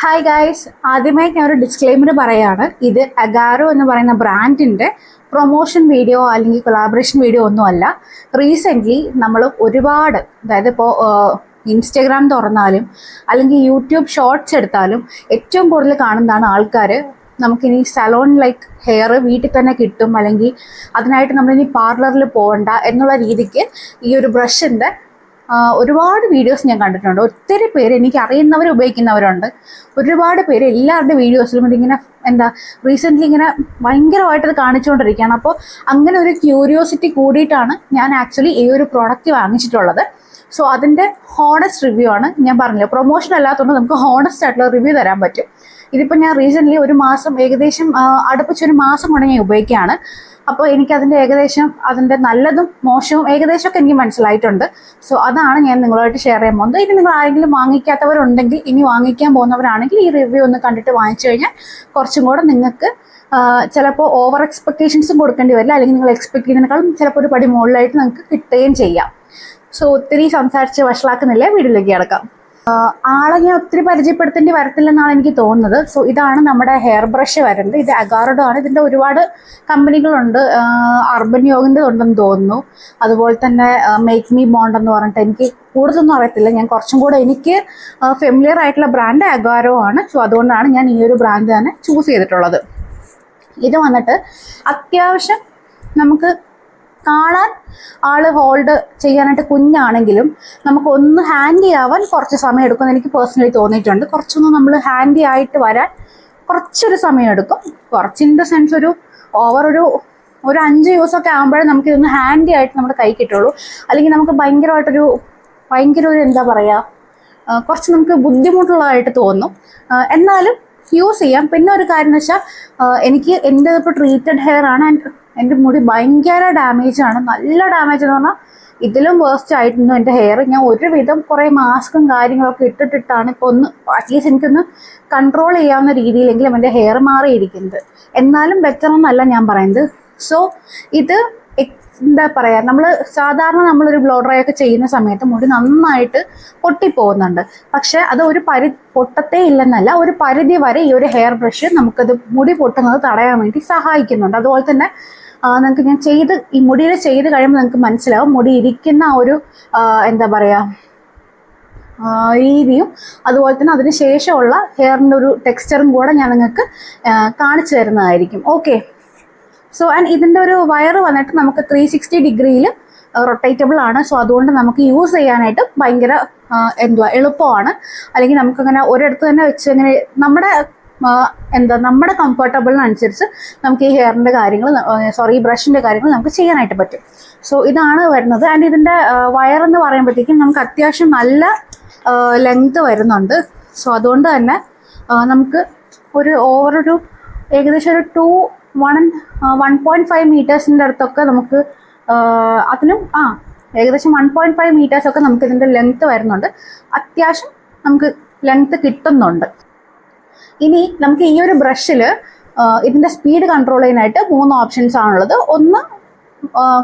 Hi guys ആദ്യമായി ഞാൻ ഒരു ഡിസ്ക്ലെയിമർ പറയാണ്. ഇത് അഗാരോ എന്ന് പറയുന്ന ബ്രാൻഡിന്റെ പ്രൊമോഷൻ വീഡിയോ അല്ലെങ്കിൽ കൊളാബറേഷൻ വീഡിയോ ഒന്നുമല്ല. റീസെന്റ്ലി നമ്മൾ ഒരുപാട് അതായത് ഇപ്പോൾ ഇൻസ്റ്റഗ്രാം തുറന്നാലും അല്ലെങ്കിൽ യൂട്യൂബ് ഷോർട്സ് എടുത്താലും ഏറ്റവും കൂടുതൽ കാണുന്നതാണ് ആൾക്കാർ നമുക്കിനി സലോൺ ലൈക്ക് ഹെയർ വീട്ടിൽ തന്നെ കിട്ടും. അല്ലെങ്കിൽ അതിനായിട്ട് നമ്മളിനി പാർലറിൽ പോകണ്ട എന്നുള്ള രീതിക്ക് ഈ ഒരു ബ്രഷിന്റെ ഒരുപാട് വീഡിയോസ് ഞാൻ കണ്ടിട്ടുണ്ട്. ഒത്തിരി പേര് എനിക്ക് അറിയുന്നവർ ഉപയോഗിക്കുന്നവരുണ്ട്. ഒരുപാട് പേര് എല്ലാവരുടെ വീഡിയോസിലും ഇതിങ്ങനെ എന്താ റീസെന്റ്ലി ഇങ്ങനെ ഭയങ്കരമായിട്ട് ഇത് കാണിച്ചുകൊണ്ടിരിക്കുകയാണ്. അപ്പോൾ അങ്ങനെ ഒരു ക്യൂരിയോസിറ്റി കൂടിയിട്ടാണ് ഞാൻ ആക്ച്വലി ഈ ഒരു പ്രോഡക്റ്റ് വാങ്ങിച്ചിട്ടുള്ളത്. സോ അതിന്റെ ഹോണസ്റ്റ് റിവ്യൂ ആണ് ഞാൻ പറഞ്ഞില്ല പ്രൊമോഷൻ അല്ലാത്തതുകൊണ്ട് നമുക്ക് ഹോണസ്റ്റ് ആയിട്ടുള്ള റിവ്യൂ തരാൻ പറ്റും. ഇതിപ്പോൾ ഞാൻ റീസെന്റ്ലി ഒരു മാസം ഏകദേശം അടുപ്പിച്ചൊരു മാസം കൊണ്ട് ഞാൻ ഉപയോഗിക്കുകയാണ്. അപ്പോൾ അതിന്റെ ഏകദേശം അതിന്റെ നല്ലതും മോശവും ഏകദേശമൊക്കെ എനിക്ക് മനസ്സിലായിട്ടുണ്ട്. സോ അതാണ് ഞാൻ നിങ്ങളുമായിട്ട് ഷെയർ ചെയ്യാൻ പോകുന്നത്. ഇനി നിങ്ങൾ ആരെങ്കിലും വാങ്ങിക്കാത്തവരുണ്ടെങ്കിൽ ഇനി വാങ്ങിക്കാൻ പോകുന്നവരാണെങ്കിൽ ഈ റിവ്യൂ ഒന്ന് കണ്ടിട്ട് വാങ്ങിച്ചു കഴിഞ്ഞാൽ കുറച്ചും കൂടെ നിങ്ങൾക്ക് ചിലപ്പോൾ ഓവർ എക്സ്പെക്ടേഷൻസും കൊടുക്കേണ്ടി വരില്ല. അല്ലെങ്കിൽ നിങ്ങൾ എക്സ്പെക്ട് ചെയ്യുന്നതിനേക്കാളും ചിലപ്പോൾ ഒരു പടി മുകളിലായിട്ട് നിങ്ങൾക്ക് കിട്ടുകയും ചെയ്യാം. സോ ഒത്തിരി സംസാരിച്ച് വഷളാക്കുന്നില്ല? വീട്ടിലേക്ക് കിടക്കാം. ആളെ ഞാൻ ഒത്തിരി പരിചയപ്പെടുത്തേണ്ടി വരത്തില്ലെന്നാണ് എനിക്ക് തോന്നുന്നത്. സോ ഇതാണ് നമ്മുടെ ഹെയർ ബ്രഷ് വരുന്നത് ഇത് അഗാർഡോ ആണ് ഇതിന്റെ ഒരുപാട് കമ്പനികളുണ്ട്. അർബൻ യോഗിന്റെ ഉണ്ടെന്ന് തോന്നുന്നു. അതുപോലെ തന്നെ മേക്ക് മീ ബോണ്ട് എന്ന് പറഞ്ഞിട്ട് എനിക്ക് കൂടുതലൊന്നും അറിയത്തില്ല. ഞാൻ കുറച്ചും കൂടെ എനിക്ക് ഫെമിലിയർ ആയിട്ടുള്ള ബ്രാൻഡ് അഗാരോ ആണ്. സോ അതുകൊണ്ടാണ് ഞാൻ ഈ ഒരു ബ്രാൻഡ് തന്നെ ചൂസ് ചെയ്തിട്ടുള്ളത്. ഇത് വന്നിട്ട് അത്യാവശ്യം നമുക്ക് കാണാൻ ആൾ ഹോൾഡ് ചെയ്യാനായിട്ട് കുഞ്ഞാണെങ്കിലും നമുക്ക് ഒന്ന് ഹാൻഡി ആവാൻ കുറച്ച് സമയം എടുക്കും എനിക്ക് പേഴ്സണലി തോന്നിയിട്ടുണ്ട്. കുറച്ചൊന്ന് നമ്മൾ ഹാൻഡി ആയിട്ട് വരാൻ കുറച്ചൊരു സമയം എടുക്കും. കുറച്ച് ഇൻ ദ സെൻസ് ഒരു ഓവർ ഒരു ഒരു അഞ്ച് ദിവസമൊക്കെ ആകുമ്പോഴേ നമുക്ക് ഇതൊന്ന് ഹാൻഡി ആയിട്ട് നമ്മുടെ കൈ കിട്ടുള്ളൂ. അല്ലെങ്കിൽ നമുക്ക് ഭയങ്കരമായിട്ടൊരു ഭയങ്കര ഒരു എന്താ പറയുക കുറച്ച് നമുക്ക് ബുദ്ധിമുട്ടുള്ളതായിട്ട് തോന്നും. എന്നാലും യൂസ് ചെയ്യാം. പിന്നെ ഒരു കാര്യം എന്ന് വെച്ചാൽ എനിക്ക് എന്റെ ഇപ്പോൾ ട്രീറ്റഡ് ഹെയർ ആണ് and എന്റെ മുടി ഭയങ്കര ഡാമേജ് ആണ്. നല്ല ഡാമേജ് എന്ന് പറഞ്ഞാൽ ഇതിലും വേസ്റ്റ് ആയിട്ടുണ്ട് എന്റെ ഹെയർ ഞാൻ ഒരുവിധം കുറേ മാസ്കും കാര്യങ്ങളൊക്കെ ഇട്ടിട്ടിട്ടാണ് ഇപ്പോൾ ഒന്ന് അറ്റ്ലീസ്റ്റ് എനിക്കൊന്ന് കൺട്രോൾ ചെയ്യാവുന്ന രീതിയിലെങ്കിലും എന്റെ ഹെയർ മാറിയിരിക്കുന്നത്. എന്നാലും ബെറ്റർ എന്നല്ല ഞാൻ പറയുന്നത്. സോ ഇത് എന്താ പറയുക നമ്മൾ സാധാരണ നമ്മളൊരു ബ്ലോ ഡ്രൈ ഒക്കെ ചെയ്യുന്ന സമയത്ത് മുടി നന്നായിട്ട് പൊട്ടിപ്പോകുന്നുണ്ട്. പക്ഷെ അത് ഒരു പരി പൊട്ടത്തേ ഇല്ലെന്നല്ല ഒരു പരിധി വരെ ഈ ഒരു ഹെയർ ബ്രഷ് നമുക്കത് മുടി പൊട്ടുന്നത് തടയാൻ വേണ്ടി സഹായിക്കുന്നുണ്ട്. അതുപോലെ തന്നെ നിങ്ങൾക്ക് ഞാൻ ചെയ്ത് ഈ മുടിയിൽ ചെയ്ത് കഴിയുമ്പോൾ നിങ്ങൾക്ക് മനസ്സിലാവും. മുടി ഇരിക്കുന്ന ഒരു എന്താ പറയുക രീതിയും അതുപോലെ തന്നെ അതിന് ശേഷമുള്ള ഹെയറിന്റെ ഒരു ടെക്സ്ചറും കൂടെ ഞാൻ നിങ്ങൾക്ക് കാണിച്ചു തരുന്നതായിരിക്കും. ഓക്കെ സോ ആൻഡ് ഇതിന്റെ ഒരു വയർ വന്നിട്ട് നമുക്ക് ത്രീ സിക്സ്റ്റി ഡിഗ്രിയിൽ റൊട്ടേറ്റബിൾ ആണ്. സോ അതുകൊണ്ട് നമുക്ക് യൂസ് ചെയ്യാനായിട്ട് ഭയങ്കര എന്തുവാ എളുപ്പമാണ്. അല്ലെങ്കിൽ നമുക്കങ്ങനെ ഒരിടത്ത് തന്നെ വെച്ച് ഇങ്ങനെ നമ്മുടെ എന്താ നമ്മുടെ കംഫർട്ടബിളിനനുസരിച്ച് നമുക്ക് ഈ ഹെയറിന്റെ കാര്യങ്ങൾ സോറി ഈ ബ്രഷിന്റെ കാര്യങ്ങൾ നമുക്ക് ചെയ്യാനായിട്ട് പറ്റും. സോ ഇതാണ് വരുന്നത്. ആൻഡ് ഇതിന്റെ വയർ എന്ന് പറയുമ്പോഴത്തേക്കും നമുക്ക് അത്യാവശ്യം നല്ല ലെങ്ത് വരുന്നുണ്ട്. സോ അതുകൊണ്ട് തന്നെ നമുക്ക് ഒരു ഓവർ ഒരു ഏകദേശം ഒരു two one one point five മീറ്റേഴ്സിന്റെ അടുത്തൊക്കെ നമുക്ക് അതിനും ആ ഏകദേശം വൺ പോയിന്റ് ഫൈവ് മീറ്റേഴ്സൊക്കെ നമുക്ക് ഇതിന്റെ ലെങ്ത്ത് വരുന്നുണ്ട്. അത്യാവശ്യം നമുക്ക് ലെങ്ത്ത് കിട്ടുന്നുണ്ട്. ഇനി നമുക്ക് ഈ ഒരു ബ്രഷിൽ ഇതിന്റെ സ്പീഡ് കൺട്രോൾ ചെയ്യാനായിട്ട് മൂന്ന് ഓപ്ഷൻസ് ആണുള്ളത്. ഒന്ന്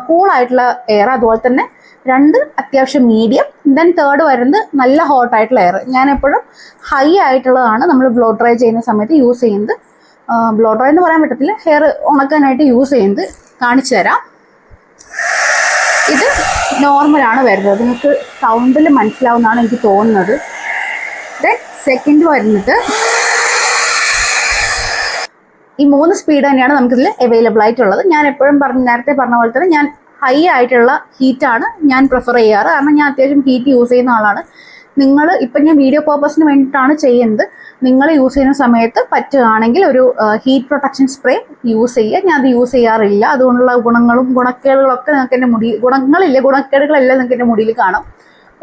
കൂളായിട്ടുള്ള എയർ അതുപോലെ തന്നെ രണ്ട് അത്യാവശ്യം മീഡിയം ദെൻ തേർഡ് വരുന്നത് നല്ല ഹോട്ടായിട്ടുള്ള എയർ ഞാൻ എപ്പോഴും ഹൈ ആയിട്ടുള്ളതാണ് നമ്മൾ ബ്ലോ ഡ്രൈ ചെയ്യുന്ന സമയത്ത് യൂസ് ചെയ്യുന്നത്. ബ്ലോ ഡ്രൈ എന്ന് പറയാൻ പറ്റത്തില്ല. ഹെയർ ഉണക്കാനായിട്ട് യൂസ് ചെയ്യുന്നത്. കാണിച്ചു തരാം. ഇത് നോർമലാണ് വരുന്നത്. നിങ്ങൾക്ക് സൗണ്ടിൽ മനസ്സിലാവുന്നതാണ് എനിക്ക് തോന്നുന്നത്. ദെൻ സെക്കൻഡ് വരുന്നത് ഈ മൂന്ന് സ്പീഡ് തന്നെയാണ് നമുക്കിതിൽ അവൈലബിൾ ആയിട്ടുള്ളത്. ഞാൻ എപ്പോഴും പറഞ്ഞ നേരത്തെ പറഞ്ഞ പോലെ തന്നെ ഞാൻ ഹൈ ആയിട്ടുള്ള ഹീറ്റാണ് ഞാൻ പ്രിഫർ ചെയ്യാറ്. കാരണം ഞാൻ അത്യാവശ്യം ഹീറ്റ് യൂസ് ചെയ്യുന്ന ആളാണ്. നിങ്ങൾ ഇപ്പം ഞാൻ വീഡിയോ പർപ്പസിന് വേണ്ടിയിട്ടാണ് ചെയ്യുന്നത്. നിങ്ങൾ യൂസ് ചെയ്യുന്ന സമയത്ത് പറ്റുകയാണെങ്കിൽ ഒരു ഹീറ്റ് പ്രൊട്ടക്ഷൻ സ്പ്രേ യൂസ് ചെയ്യുക. ഞാൻ അത് യൂസ് ചെയ്യാറില്ല. അതുകൊണ്ടുള്ള ഗുണങ്ങളും ഗുണക്കേടുകളൊക്കെ നിങ്ങൾക്ക് എന്റെ മുടി ഗുണങ്ങളില്ല ഗുണക്കേടുകളെല്ലാം നിങ്ങൾക്ക് എന്റെ മുടിയിൽ കാണാം.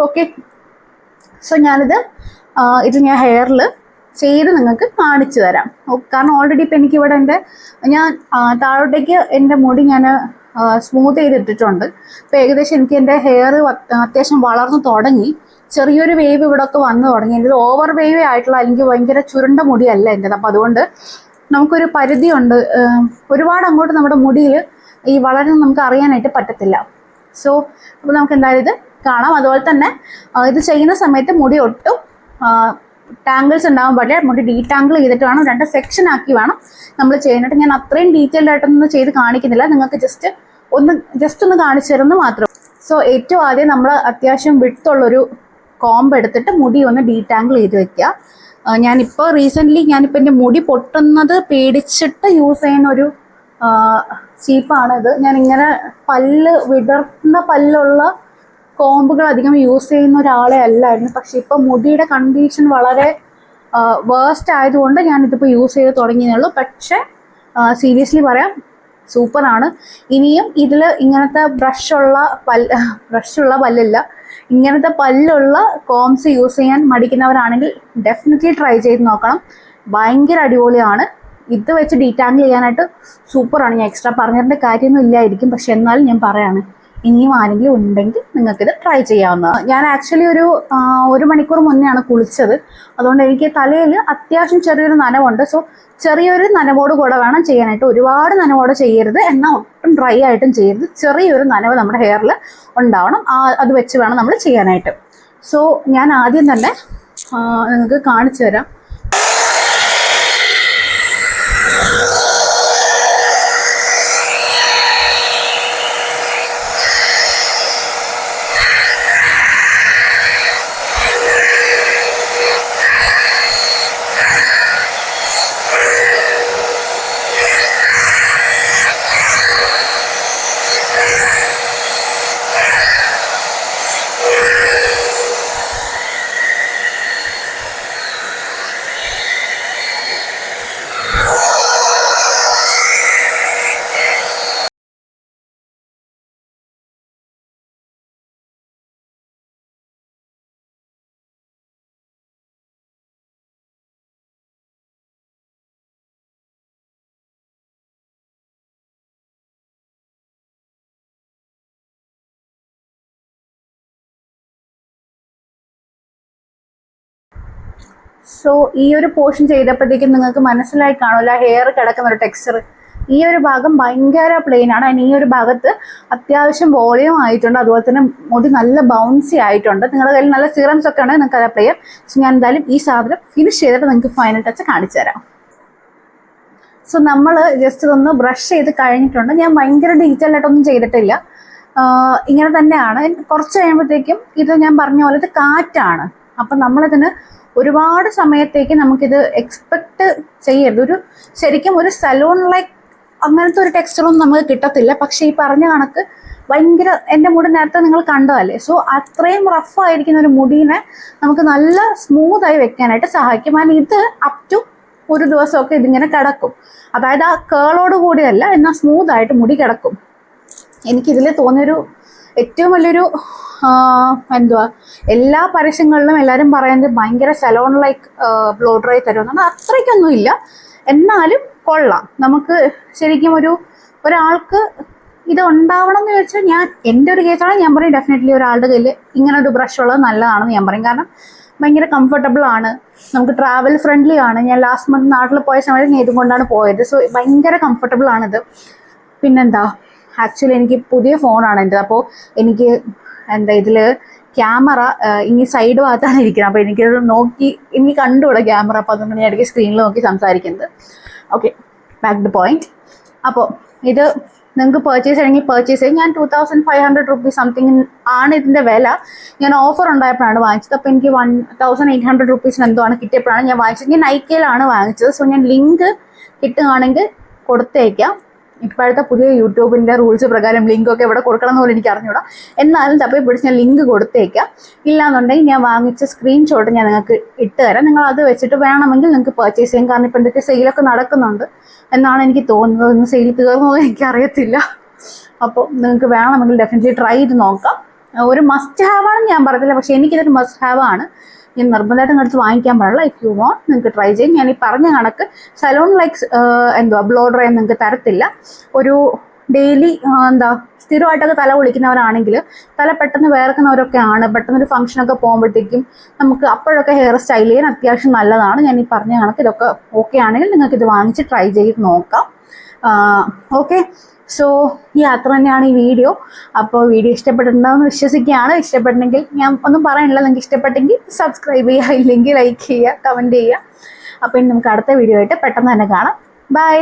ഓക്കെ സോ ഞാനിത് ഇത് ഞാൻ ഹെയറിൽ ചെയ്ത് നിങ്ങൾക്ക് കാണിച്ചു തരാം. കാരണം ഓൾറെഡി ഇപ്പം എനിക്കിവിടെ എന്റെ ഞാൻ താഴോട്ടേക്ക് എന്റെ മുടി ഞാൻ സ്മൂത്ത് ചെയ്തിട്ടിട്ടുണ്ട്. അപ്പോൾ ഏകദേശം എനിക്ക് എന്റെ ഹെയർ അത്യാവശ്യം വളർന്നു തുടങ്ങി. ചെറിയൊരു വേവ് ഇവിടെ ഒക്കെ വന്നു തുടങ്ങി. എന്റെ ഓവർ വേവ് ആയിട്ടുള്ള അല്ലെങ്കിൽ ഭയങ്കര ചുരുണ്ട മുടിയല്ല എന്റെ അപ്പം അതുകൊണ്ട് നമുക്കൊരു പരിധിയുണ്ട്. ഒരുപാട് അങ്ങോട്ട് നമ്മുടെ മുടിയിൽ ഈ വളരെ നമുക്ക് അറിയാനായിട്ട് പറ്റത്തില്ല. സോ അപ്പോൾ നമുക്ക് എന്തായാലും ഇത് കാണാം. അതുപോലെ തന്നെ ഇത് ചെയ്യുന്ന സമയത്ത് മുടി ഒട്ടും ടാങ്കിൾസ് ഉണ്ടാവാൻ പാടില്ല. മുടി ഡീടാങ്കിൾ ചെയ്തിട്ട് വേണം രണ്ട് സെക്ഷൻ ആക്കി വേണം നമ്മൾ ചെയ്യാനായിട്ട് ഞാൻ അത്രയും ഡീറ്റെയിൽഡ് ആയിട്ടൊന്നും ചെയ്ത് കാണിക്കുന്നില്ല. നിങ്ങൾക്ക് ജസ്റ്റ് ഒന്ന് ജസ്റ്റ് ഒന്ന് കാണിച്ചു തരുന്നത് മാത്രം. സോ ഏറ്റവും ആദ്യം നമ്മൾ അത്യാവശ്യം വിട്ടുള്ളൊരു കോംബ് എടുത്തിട്ട് മുടി ഒന്ന് ഡീടാങ്കിൾ ചെയ്ത് വെക്കുക ഞാനിപ്പോൾ റീസെന്റ്ലി ഞാനിപ്പോൾ എന്റെ മുടി പൊട്ടുന്നത് പേടിച്ചിട്ട് യൂസ് ചെയ്യുന്ന ഒരു ചീപ്പാണ് ഇത് ഞാൻ ഇങ്ങനെ പല്ല് വിടർന്ന പല്ലുള്ള കോമ്പുകൾ അധികം യൂസ് ചെയ്യുന്ന ഒരാളെ അല്ലായിരുന്നു. പക്ഷെ ഇപ്പം മുടിയുടെ കണ്ടീഷൻ വളരെ വേസ്റ്റ് ആയതുകൊണ്ട് ഞാൻ ഇതിപ്പോൾ യൂസ് ചെയ്ത് തുടങ്ങിയതേ ഉള്ളൂ പക്ഷേ സീരിയസ്ലി പറയാം സൂപ്പറാണ്. ഇനിയും ഇതിൽ ഇങ്ങനത്തെ ബ്രഷുള്ള പല്ല് ബ്രഷുള്ള പല്ലില്ല ഇങ്ങനത്തെ പല്ലുള്ള കോംസ് യൂസ് ചെയ്യാൻ മടിക്കുന്നവരാണെങ്കിൽ ഡെഫിനറ്റ്ലി ട്രൈ ചെയ്ത് നോക്കണം. ഭയങ്കര അടിപൊളിയാണ്. ഇത് വെച്ച് ഡീറ്റാങ്കിൾ ചെയ്യാനായിട്ട് സൂപ്പറാണ്. ഞാൻ എക്സ്ട്രാ പറഞ്ഞതിന്റെ കാര്യമൊന്നും ഇല്ലായിരിക്കും. പക്ഷെ എന്നാലും ഞാൻ പറയാണ് ഇനിയും ആരെങ്കിലും ഉണ്ടെങ്കിൽ നിങ്ങൾക്കിത് ട്രൈ ചെയ്യാവുന്നതാണ്. ഞാൻ ആക്ച്വലി ഒരു ഒരു മണിക്കൂർ മുന്നെയാണ് കുളിച്ചത്. അതുകൊണ്ട് എനിക്ക് തലയിൽ അത്യാവശ്യം ചെറിയൊരു നനവുണ്ട്. സോ ചെറിയൊരു നനവോട് കൂടെ വേണം ചെയ്യാനായിട്ട്. ഒരുപാട് നനവോടെ ചെയ്യരുത്. എന്നാൽ ഒട്ടും ഡ്രൈ ആയിട്ടും ചെയ്യരുത്. ചെറിയൊരു നനവ് നമ്മുടെ ഹെയറിൽ ഉണ്ടാവണം. അത് വെച്ച് വേണം നമ്മൾ ചെയ്യാനായിട്ട്. സോ ഞാൻ ആദ്യം തന്നെ നിങ്ങൾക്ക് കാണിച്ചു തരാം. സോ ഈ ഒരു പോർഷൻ ചെയ്തപ്പോഴത്തേക്കും നിങ്ങൾക്ക് മനസ്സിലായി കാണുമല്ലോ ഹെയർ കിടക്കുന്ന ഒരു ടെക്സ്ചർ ഈ ഒരു ഭാഗം ഭയങ്കര പ്ലെയിൻ ആണ്. അതിന് ഈ ഒരു ഭാഗത്ത് അത്യാവശ്യം വോളിയം ആയിട്ടുണ്ട്. അതുപോലെ തന്നെ മുടി നല്ല ബൗൺസി ആയിട്ടുണ്ട്. നിങ്ങളുടെ കയ്യിൽ നല്ല സീറംസ് ഒക്കെ ഉണ്ടെങ്കിൽ നിങ്ങൾക്ക് അത് അപ്ലൈ ചെയ്യാം. സോ ഞാൻ എന്തായാലും ഈ സാധനം ഫിനിഷ് ചെയ്തിട്ട് നിങ്ങൾക്ക് ഫൈനൽ ടച്ച് കാണിച്ചു തരാം. സോ നമ്മൾ ജസ്റ്റ് ഒന്ന് ബ്രഷ് ചെയ്ത് കഴിഞ്ഞിട്ടുണ്ട്. ഞാൻ ഭയങ്കര ഡീറ്റെയിൽ ആയിട്ടൊന്നും ചെയ്തിട്ടില്ല. ഇങ്ങനെ തന്നെയാണ്. കുറച്ച് കഴിയുമ്പോഴത്തേക്കും ഇത് ഞാൻ പറഞ്ഞ പോലെ ഇത് കാറ്റാണ്. അപ്പം നമ്മളിതിന് ഒരുപാട് സമയത്തേക്ക് നമുക്കിത് എക്സ്പെക്ട് ചെയ്യരുത്. ഒരു ശരിക്കും ഒരു സലൂൺ ലൈക്ക് അങ്ങനത്തെ ഒരു ടെക്സ്ചറൊന്നും നമുക്ക് കിട്ടത്തില്ല. പക്ഷെ ഈ പറഞ്ഞ കണക്ക് ഭയങ്കര എന്റെ മുടി നേരത്തെ നിങ്ങൾ കണ്ടതല്ലേ? സോ അത്രയും റഫ് ആയിരിക്കുന്ന ഒരു മുടീനെ നമുക്ക് നല്ല സ്മൂത്തായി വെക്കാനായിട്ട് സഹായിക്കും. ആൻഡ് ഇത് അപ് ടു ഒരു ദിവസമൊക്കെ ഇതിങ്ങനെ കിടക്കും. അതായത് ആ കേളോട് കൂടിയല്ല എന്നാൽ സ്മൂത്തായിട്ട് മുടി കിടക്കും. എനിക്കിതിൽ തോന്നിയൊരു ഏറ്റവും വലിയൊരു എന്തുവാ എല്ലാ പരസ്യങ്ങളിലും എല്ലാവരും പറയുന്നത് ഭയങ്കര സലോൺ ലൈക്ക് ബ്ലോ ഡ്രൈ തരുമെന്നാണ്. അത്രയ്ക്കൊന്നും ഇല്ല. എന്നാലും കൊള്ളാം. നമുക്ക് ശരിക്കും ഒരു ഒരാൾക്ക് ഇത് ഉണ്ടാവണം എന്ന് വെച്ചാൽ ഞാൻ എന്റെ ഒരു കേസാണ് ഞാൻ പറയും ഡെഫിനറ്റ്ലി ഒരാളുടെ കയ്യിൽ ഇങ്ങനെ ഒരു ബ്രഷ് ഉള്ളത് നല്ലതാണെന്ന് ഞാൻ പറയും. കാരണം ഭയങ്കര കംഫർട്ടബിൾ ആണ്. നമുക്ക് ട്രാവൽ ഫ്രണ്ട്ലി ആണ്. ഞാൻ ലാസ്റ്റ് മന്ത് നാട്ടിൽ പോയ സമയത്ത് ഞാൻ ഇതും കൊണ്ടാണ് പോയത്. സോ ഭയങ്കര കംഫർട്ടബിൾ ആണിത്. പിന്നെന്താ? ആക്ച്വലി എനിക്ക് പുതിയ ഫോണാണ് എന്റെ അപ്പോൾ എനിക്ക് എന്താ ഇതിൽ ക്യാമറ ഇനി സൈഡ് ഭാഗത്താണ് ഇരിക്കുന്നത്. അപ്പോൾ എനിക്കത് നോക്കി എനിക്ക് കണ്ടുകൂടെ ക്യാമറ അപ്പോൾ അതുകൊണ്ട് ഞാൻ ഇടയ്ക്ക് സ്ക്രീനിൽ നോക്കി സംസാരിക്കുന്നത്. ഓക്കെ ബാക്ക് ദ പോയിന്റ് അപ്പോൾ ഇത് നിങ്ങൾക്ക് പർച്ചേസ് ചെയ്യണമെങ്കിൽ പർച്ചേസ് ചെയ്യും. ഞാൻ two thousand five hundred rupees something ആണ് ഇതിന്റെ വില. ഞാൻ ഓഫർ ഉണ്ടായപ്പോഴാണ് വാങ്ങിച്ചത്. അപ്പോൾ എനിക്ക് വൺ തൗസൻഡ് എയ്റ്റ് ഹൺഡ്രഡ് റുപ്പീസിന് എന്തോ ആണ് കിട്ടിയപ്പോഴാണ് ഞാൻ വാങ്ങിച്ചത്. ഞാൻ നൈക്കയിലാണ് വാങ്ങിച്ചത്. സോ ഞാൻ ലിങ്ക് കിട്ടുകയാണെങ്കിൽ കൊടുത്തേക്കാം. ഇപ്പോഴത്തെ പുതിയ യൂട്യൂബിന്റെ റൂൾസ് പ്രകാരം ലിങ്ക് ഒക്കെ ഇവിടെ കൊടുക്കണം എന്ന് എനിക്ക് അറിഞ്ഞൂടാ. എന്നാലും തപ്പി പിടിച്ച് ഞാൻ ലിങ്ക് കൊടുത്തേക്കാം. ഇല്ലാന്നുണ്ടെങ്കിൽ ഞാൻ വാങ്ങിച്ച സ്ക്രീൻഷോട്ട് ഞാൻ നിങ്ങൾക്ക് ഇട്ട് തരാം. നിങ്ങൾ അത് വെച്ചിട്ട് വേണമെങ്കിൽ നിങ്ങൾക്ക് പർച്ചേസ് ചെയ്യാം. കാരണം ഇപ്പം എന്തൊക്കെ സെയിലൊക്കെ നടക്കുന്നുണ്ട്. എന്നാണ് എനിക്ക് തോന്നുന്നത്. ഇന്ന് സെയിൽ എന്ന് എനിക്കറിയത്തില്ല അപ്പോൾ നിങ്ങൾക്ക് വേണമെങ്കിൽ ഡെഫിനറ്റ്ലി ട്രൈ ചെയ്ത് നോക്കാം. ഒരു മസ്റ്റ് ഹാവ് ആണെന്ന് ഞാൻ പറഞ്ഞില്ല. പക്ഷേ എനിക്കിതൊരു മസ്റ്റ് ഹാവ് ആണ്. ഞാൻ നിർബന്ധമായിട്ട് നിങ്ങളടുത്ത് വാങ്ങിക്കാൻ പാടില്ല. ഇഫ് യു വോണ്ട് നിങ്ങൾക്ക് ട്രൈ ചെയ്യും. ഞാൻ ഈ പറഞ്ഞ കണക്ക് സലോൺ ലൈക്സ് എന്തുവാ ബ്ലോ ഡ്രൈ നിങ്ങൾക്ക് തരത്തില്ല. ഒരു ഡെയിലി എന്താ സ്ഥിരമായിട്ടൊക്കെ തല കുളിക്കുന്നവരാണെങ്കിൽ തല പെട്ടെന്ന് വേർക്കുന്നവരൊക്കെ ആണ്. പെട്ടെന്ന് ഒരു ഫംഗ്ഷനൊക്കെ പോകുമ്പോഴത്തേക്കും നമുക്ക് അപ്പോഴൊക്കെ ഹെയർ സ്റ്റൈൽ ചെയ്യാൻ അത്യാവശ്യം നല്ലതാണ്. ഞാൻ ഈ പറഞ്ഞ കണക്ക് ഇതൊക്കെ ഓക്കെ ആണെങ്കിൽ നിങ്ങൾക്ക് ഇത് വാങ്ങിച്ച് ട്രൈ ചെയ്ത് നോക്കാം. ഓക്കെ സോ ഈ യാത്ര തന്നെയാണ് ഈ വീഡിയോ. അപ്പോൾ വീഡിയോ ഇഷ്ടപ്പെട്ടിട്ടുണ്ടാവുമെന്ന് വിശ്വസിക്കുകയാണ്. ഇഷ്ടപ്പെട്ടെങ്കിൽ ഞാൻ ഒന്നും പറയാനില്ല. നിങ്ങൾക്ക് ഇഷ്ടപ്പെട്ടെങ്കിൽ സബ്സ്ക്രൈബ് ചെയ്യുക ഇല്ലെങ്കിൽ ലൈക്ക് ചെയ്യുക കമന്റ് ചെയ്യുക. അപ്പോൾ ഇനി നമുക്ക് അടുത്ത വീഡിയോ ആയിട്ട് പെട്ടെന്ന് തന്നെ കാണാം. ബൈ